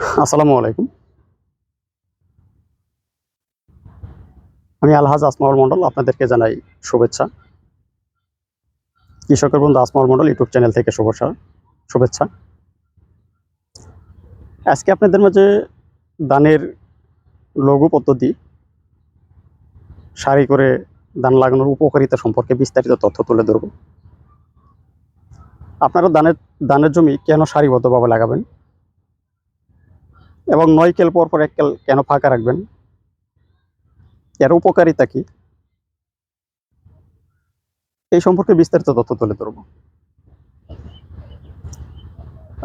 আসসালামু আলাইকুম। আমি আলহাজ আসমাউল মণ্ডল আপনাদেরকে জানাই শুভেচ্ছা। কৃষকের বন্ধু আসমাউল মণ্ডল ইউটিউব চ্যানেল থেকে শুভেচ্ছা শুভেচ্ছা। আজকে আপনাদের মাঝে দানের লঘু পদ্ধতি, সারি করে ধান লাগানোর উপকারিতা সম্পর্কে বিস্তারিত তথ্য তুলে ধরব। আপনারা ধানের ধানের জমি কেন সারিবদ্ধভাবে লাগাবেন? এবং নয় কেল পর পর এক কেল কেন ফাঁকা রাখবেন? এর উপকারিতা কি? এই সম্পর্কে বিস্তারিত তথ্য তুলে ধরব।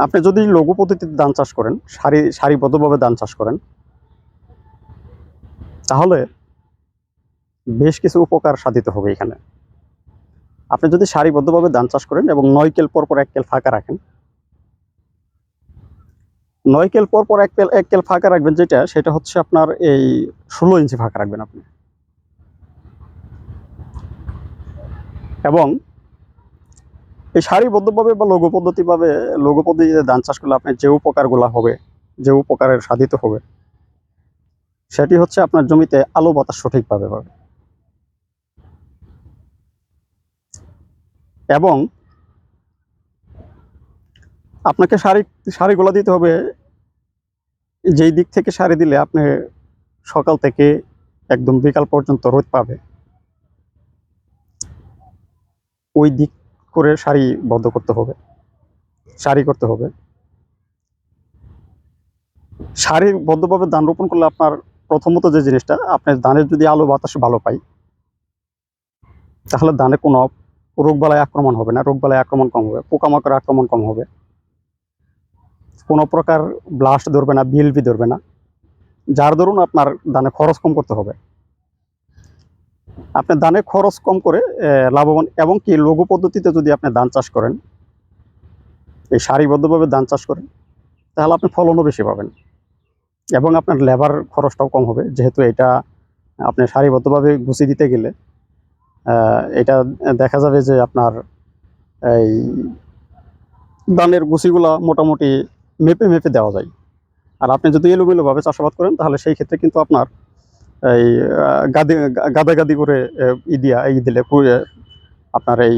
আপনি যদি লঘু পদ্ধতিতে ধান চাষ করেন, সারি, সারিবদ্ধভাবে ধান চাষ করেন, তাহলে বেশ কিছু উপকার সাধিত হবে এখানে। আপনি যদি সারিবদ্ধভাবে ধান চাষ করেন এবং নয় কেল পর পর এক কেল ফাঁকা রাখেন নয় কেল পর পর এক কেল এক কেল ফাঁকা রাখবেন যেটা, সেটা হচ্ছে আপনার এই ষোলো ইঞ্চি ফাঁকা রাখবেন আপনি। এবং এই সারিবদ্ধভাবে বা লঘু পদ্ধতিভাবে, লঘু পদ্ধতিতে ধান চাষ করলে আপনার যে উপকারগুলো হবে, যে উপকারের সাধিত হবে, সেটি হচ্ছে আপনার জমিতে আলো বাতাস সঠিকভাবে পাবে। এবং আপনাকে সারি, সারিগুলো দিতে হবে যেই দিক থেকে সারি দিলে আপনি সকাল থেকে একদম বিকাল পর্যন্ত রোদ পাবে। ওই দিক করে সারি বদ্ধ করতে হবে। সারি করতে হবে। সারি বদ্ধভাবে ধান রোপণ করলে আপনার প্রথমত যে জিনিসটা আপনার ধানের যদি আলো বাতাস ভালো পাই, তাহলে ধানে কোনো রোগবালাই আক্রমণ হবে না। রোগবালাই আক্রমণ কম হবে, পোকামাকড় আক্রমণ কম হবে। কোনো প্রকার ব্লাস্ট ধরবে না বিএলপি ধরবে না। যার দরুন আপনার দানে খরচ কম করতে হবে। আপনি দানে খরচ কম করে লাভবান এবং কি লঘু পদ্ধতিতে যদি আপনি ধান চাষ করেন, এই সারিবদ্ধভাবে ধান চাষ করেন, তাহলে আপনি ফলনও বেশি পাবেন। এবং আপনার লেবার খরচটাও কম হবে। যেহেতু এটা আপনি সারিবদ্ধভাবে গুছিয়ে দিতে গেলে এটা দেখা যাবে যে আপনার এই ধানের গুছিগুলা মোটামুটি মেপে মেপে দেওয়া যায়। আর আপনি যদি এলোমেলোভাবে চাষাবাদ করেন, তাহলে সেই ক্ষেত্রে কিন্তু আপনার এই গাদি, গাদাগাদি করে ই দিয়া, ই দিলে আপনার এই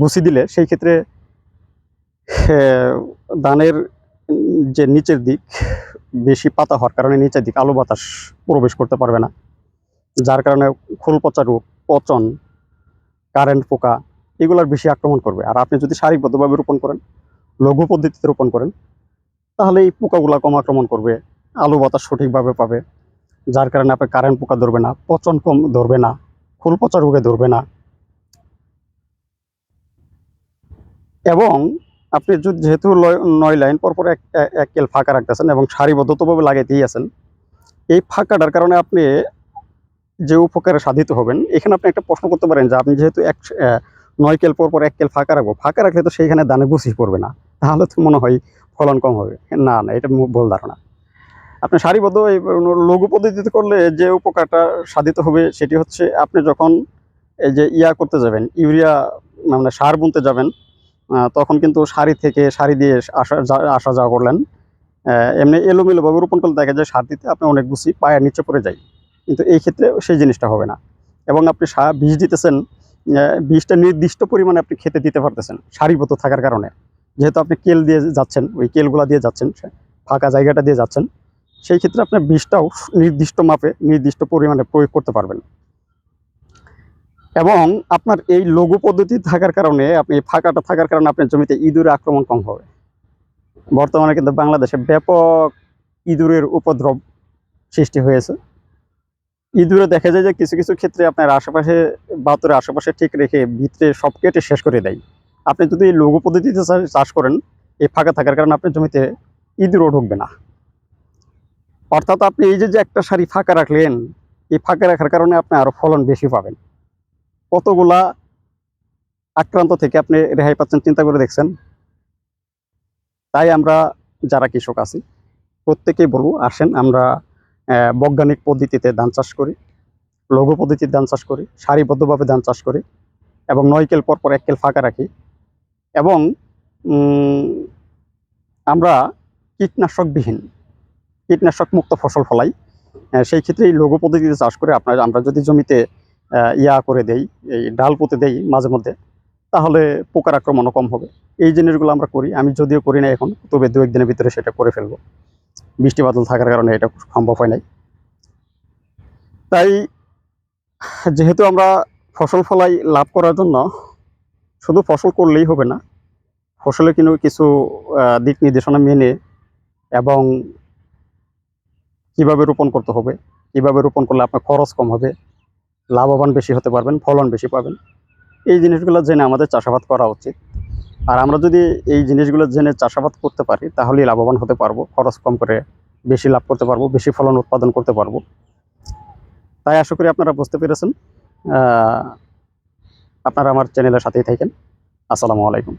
গুছি দিলে সেই ক্ষেত্রে ধানের যে নিচের দিক বেশি পাতা হওয়ার কারণে নিচের দিক আলো বাতাস প্রবেশ করতে পারবে না। যার কারণে খোল পচা রোগ পচন কারেন্ট পোকা, এগুলার বেশি আক্রমণ করবে। আর আপনি যদি সারিবদ্ধভাবে রোপণ করেন লঘু পদ্ধতিতে রোপণ করেন, তাহলে এই পোকাগুলো কম আক্রমণ করবে, আলু বাতাস সঠিকভাবে পাবে, যার কারণে আপনার কারেন্ট পোকা ধরবে না, পচন কম ধরবে না ফুল পচা রোগে ধরবে না। এবং আপনি যেহেতু নয় লাইন পরপর এক, এক- কেল ফাঁকা রাখতেছেন এবং সারিবদ্ধতভাবে লাগাইতেই আছেন, এই ফাঁকাটার কারণে আপনি যে উপকারে সাধিত হবেন, এখানে আপনি একটা প্রশ্ন করতে পারেন যে আপনি যেহেতু এক নয় কেল পর পর এক কেল ফাঁকা রাখব। ফাঁকা রাখলে তো সেইখানে দানে গুছি পড়বে না। তাহলে তো মনে হয় ফলন কম হবে। না না, এটা ভুল ধারণা। আপনি সারিবদ্ধ এই লঘু পদ্ধতিতে করলে যে উপকারটা সাধিত হবে সেটি হচ্ছে আপনি যখন এই যে ইয়া করতে যাবেন, ইউরিয়া মানে সার বুনতে যাবেন তখন কিন্তু সারি থেকে সারি দিয়ে আসা আসা যাওয়া করলেন। এমনি এলোমেলোভাবে রোপণ করলে দেখা যায় সার দিতে আপনি অনেক গুছি পায়ের নিচে পড়ে যায়। কিন্তু এই ক্ষেত্রে সেই জিনিসটা হবে না। এবং আপনি সার বীজ দিতেছেন বীজটা নির্দিষ্ট পরিমাণে আপনি খেতে দিতে পারতেছেন, সারিবদ্ধ থাকার কারণে। যেহেতু আপনি কেল দিয়ে যাচ্ছেন, ওই কেলগুলা দিয়ে যাচ্ছেন ফাঁকা জায়গাটা দিয়ে যাচ্ছেন, সেই ক্ষেত্রে আপনার বিষটাও নির্দিষ্ট মাপে, নির্দিষ্ট পরিমাণে প্রয়োগ করতে পারবেন। এবং আপনার এই লঘু পদ্ধতি থাকার কারণে, আপনি ফাঁকাটা থাকার কারণে আপনার জমিতে ইঁদুরের আক্রমণ কম হবে। বর্তমানে কিন্তু বাংলাদেশে ব্যাপক ইঁদুরের উপদ্রব সৃষ্টি হয়েছে। ইঁদুরে দেখা যায় যে কিছু কিছু ক্ষেত্রে আপনার আশেপাশে বাতুরের আশেপাশে ঠিক রেখে ভিতরে সব কেটে শেষ করে দেয়। আপনি যদি এই লঘু পদ্ধতিতে চাষ করেন, এই ফাঁকা থাকার কারণে আপনার জমিতে ইঁদুরও ঢুকবে না। অর্থাৎ আপনি এই যে যে একটা সারি ফাঁকা রাখলেন, এই ফাঁকা রাখার কারণে আপনি আরও ফলন বেশি পাবেন। কতগুলা আক্রান্ত থেকে আপনি রেহাই পাচ্ছেন চিন্তা করে দেখছেন? তাই আমরা যারা কৃষক আছি, প্রত্যেকেই বলব, আসেন আমরা বৈজ্ঞানিক পদ্ধতিতে ধান চাষ করি লঘু পদ্ধতিতে ধান চাষ করি, সারিবদ্ধভাবে ধান চাষ করি এবং নয় কেল পর পর এক কেল ফাঁকা রাখি এবং আমরা কীটনাশকবিহীন, কীটনাশক মুক্ত ফসল ফলাই। সেই ক্ষেত্রে এই লঘু পদ্ধতিতে চাষ করে আপনার, আমরা যদি জমিতে ইয়া করে দেই, এই ডাল পুঁতে দেই মাঝে মধ্যে, তাহলে পোকার আক্রমণও কম হবে। এই জিনিসগুলো আমরা করি, আমি যদিও করি না এখন, তবে দু একদিনের ভিতরে সেটা করে ফেলব। বৃষ্টি বাদল থাকার কারণে এটা সম্ভব হয় নাই। তাই যেহেতু আমরা ফসল ফলাই লাভ করার জন্য শুধু ফসল করলেই হবে না, ফসলে কিন্তু কিছু দিক নির্দেশনা মেনে এবং কীভাবে রোপণ করতে হবে, কীভাবে রোপণ করলে আপনার খরচ কম হবে, লাভবান বেশি হতে পারবেন, ফলন বেশি পাবেন, এই জিনিসগুলো জেনে আমাদের চাষাবাদ করা উচিত। আর আমরা যদি এই জিনিসগুলো জেনে চাষাবাদ করতে পারি, তাহলেই লাভবান হতে পারব, খরচ কম করে বেশি লাভ করতে পারব, বেশি ফলন উৎপাদন করতে পারব। তাই আশা করি আপনারা বুঝতে পেরেছেন। আপনারা আমার চ্যানেলের সাথেই থাকেন। আসসালামু আলাইকুম।